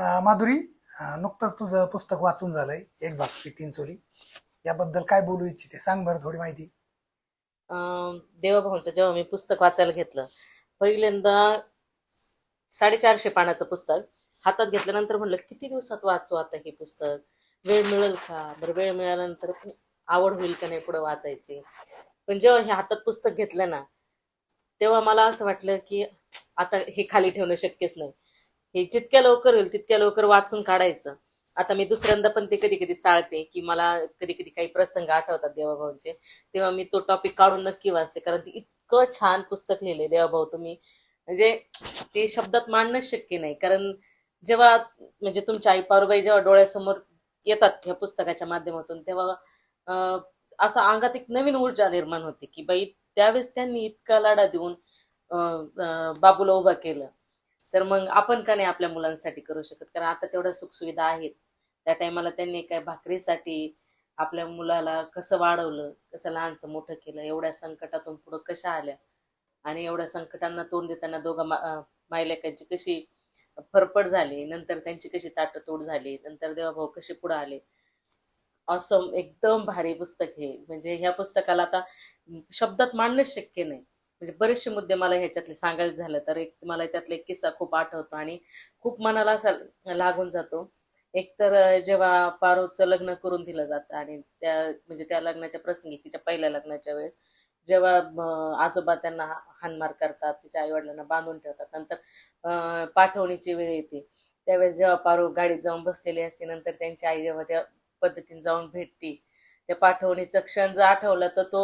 माधुरी नुकतंच तुझं पुस्तक वाचून झालंय एक भाग तीन चोली याबद्दल काय बोलू इच्छिते? सांग बरं थोडी माहिती. देवाभाऊंचं जेव्हा मी पुस्तक वाचायला घेतलं पहिल्यांदा साडेचारशे पानाचं पुस्तक हातात घेतल्यानंतर म्हणलं किती दिवसात वाचू आता हे पुस्तक? वेळ मिळेल का? बरं वेळ मिळाल्यानंतर आवड होईल का नाही पुढं वाचायची? पण जेव्हा हे हातात पुस्तक घेतलं ना तेव्हा मला असं वाटलं की आता हे खाली ठेवणं शक्यच नाही. हे जितक्या लवकर होईल तितक्या लवकर वाचून काढायचं. आता मी दुसऱ्यांदा पण ते कधी कधी चाळते की मला कधी कधी काही प्रसंग आठवतात देवाभाऊंचे तेव्हा मी तो टॉपिक काढून नक्की वाचते कारण ते इतकं छान पुस्तक लिहिले देवाभाऊ तुम्ही. म्हणजे ते शब्दात मांडणं शक्य नाही कारण जेव्हा म्हणजे तुमच्या आई पारुबाई जेव्हा डोळ्यासमोर येतात ह्या पुस्तकाच्या माध्यमातून तेव्हा असं अंगात एक नवीन ऊर्जा निर्माण होते की बाई त्यावेळेस त्यांनी इतका लढा देऊन बाबूला उभा केलं. तर मग आपण का नाही आपल्या मुलांसाठी करू शकत? कारण आता तेवढ्या सुखसुविधा आहेत. त्या टायमाला त्यांनी काय भाकरीसाठी आपल्या मुलाला कसं वाढवलं? कसं लहानचं मोठं केलं? एवढ्या संकटातून पुढं कशा आल्या? आणि एवढ्या संकटांना तोंड देताना दोघं मा मायलेकांची कशी फरफड झाली? नंतर त्यांची कशी ताटतोड झाली? नंतर देवाभाऊ कसे पुढे आले? असं एकदम भारी पुस्तक हे. म्हणजे ह्या पुस्तकाला आता शब्दात मांडणंच शक्य नाही. म्हणजे बरेचसे मुद्दे मला ह्याच्यातले सांगायचं झालं तर एक मला त्यातला एक किस्सा खूप आठवतो आणि खूप मनाला असा लागून जातो. एक तर जेव्हा पारोचं लग्न करून दिलं जातं आणि त्या म्हणजे त्या लग्नाच्या प्रसंगी तिच्या पहिल्या लग्नाच्या वेळेस जेव्हा आजोबा त्यांना हानमार करतात तिच्या आईवडिलांना बांधून ठेवतात नंतर पाठवणीची वेळ येते. त्यावेळेस जेव्हा पारो गाडीत जाऊन बसलेली असते नंतर त्यांची आई जेव्हा त्या पद्धतीने जाऊन भेटते त्या पाठवणीचा क्षण जर आठवला तर तो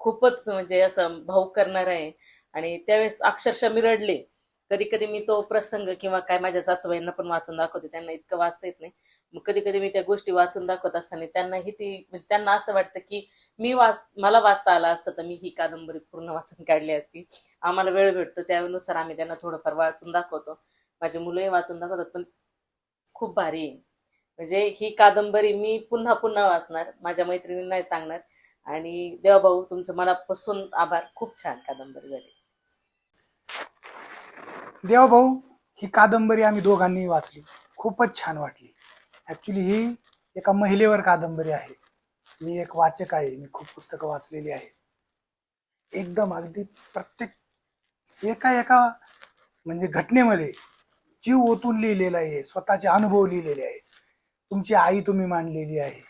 खूपच म्हणजे असं भाऊक करणार आहे. आणि त्यावेळेस अक्षरशः मी रडले कधी कधी मी तो प्रसंग किंवा काय माझ्या सासूबाईंना पण वाचून दाखवते. त्यांना इतकं वाचता येत नाही. मग कधी कधी मी त्या गोष्टी वाचून दाखवत असताना त्यांनाही ती म्हणजे त्यांना असं वाटतं की मी वाच मला वाचता आला असतं तर मी ही कादंबरी पूर्ण वाचून काढली असती. आम्हाला वेळ भेटतो त्यानुसार आम्ही त्यांना थोडंफार वाचून दाखवतो. माझी मुलंही वाचून दाखवतात पण खूप भारी आहे. म्हणजे ही कादंबरी मी पुन्हा पुन्हा वाचणार. माझ्या मैत्रिणींनाही सांगणार. आणि देवाभाऊ तुमचं मनापासून आभार. खूप छान कादंबरी झाली. देवाभाऊ ही कादंबरी आम्ही दोघांनी वाचली. खूपच छान वाटली. ॲक्च्युली ही एका महिलेवर कादंबरी आहे. मी एक वाचक आहे. मी खूप पुस्तकं वाचलेली आहेत. एकदम अगदी प्रत्येक एका एका म्हणजे घटनेमध्ये जीव ओतून लिहिलेला आहे. स्वतःचे अनुभव लिहिलेले आहेत. तुमची आई तुम्ही मांडलेली आहे.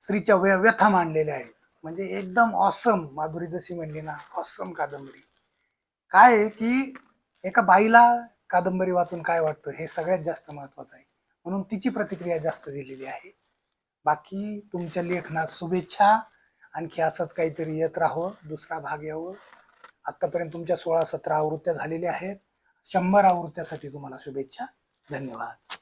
स्त्रीच्या व्य व्यथा मांडलेल्या आहेत. म्हणजे एकदम ऑसम माधुरी जशी म्हणली ना ऑसम कादंबरी. काय आहे की एका बाईला कादंबरी वाचून काय वाटतं हे सगळ्यात जास्त महत्वाचं आहे. म्हणून तिची प्रतिक्रिया जास्त दिलेली आहे. बाकी तुमच्या लेखनात शुभेच्छा. आणखी असंच काहीतरी येत राहावं दुसरा भाग यावं. आत्तापर्यंत तुमच्या सोळा सतरा आवृत्त्या झालेल्या आहेत. शंभर आवृत्त्यासाठी तुम्हाला शुभेच्छा. धन्यवाद.